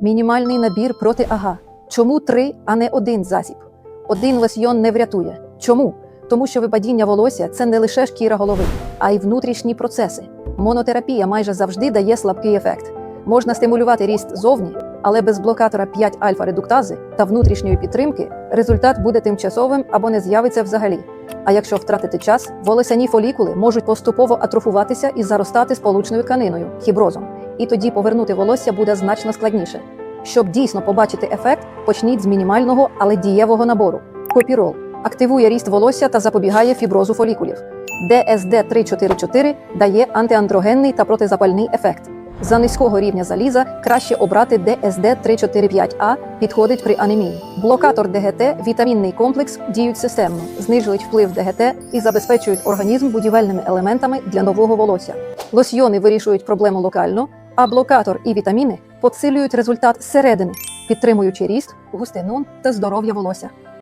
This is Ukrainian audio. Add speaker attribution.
Speaker 1: Мінімальний набір проти ага. Чому три, а не один засіб? Один лосьйон не врятує. Чому? Тому що випадіння волосся це не лише шкіра голови, а й внутрішні процеси. Монотерапія майже завжди дає слабкий ефект. Можна стимулювати ріст зовні, але без блокатора 5 альфа-редуктази та внутрішньої підтримки результат буде тимчасовим або не з'явиться взагалі. А якщо втратити час, волосяні фолікули можуть поступово атрофуватися і заростати сполучною тканиною хіброзом. І тоді повернути волосся буде значно складніше. Щоб дійсно побачити ефект, почніть з мінімального, але дієвого набору. Копірол активує ріст волосся та запобігає фіброзу фолікулів. ДСД 344 дає антиандрогенний та протизапальний ефект. За низького рівня заліза краще обрати ДСД 345А, підходить при анемії. Блокатор ДГТ, вітамінний комплекс діють системно, знижують вплив ДГТ і забезпечують організм будівельними елементами для нового волосся. Лосьйони вирішують проблему локально, а блокатор і вітаміни посилюють результат зсередини, підтримуючи ріст, густину та здоров'я волосся.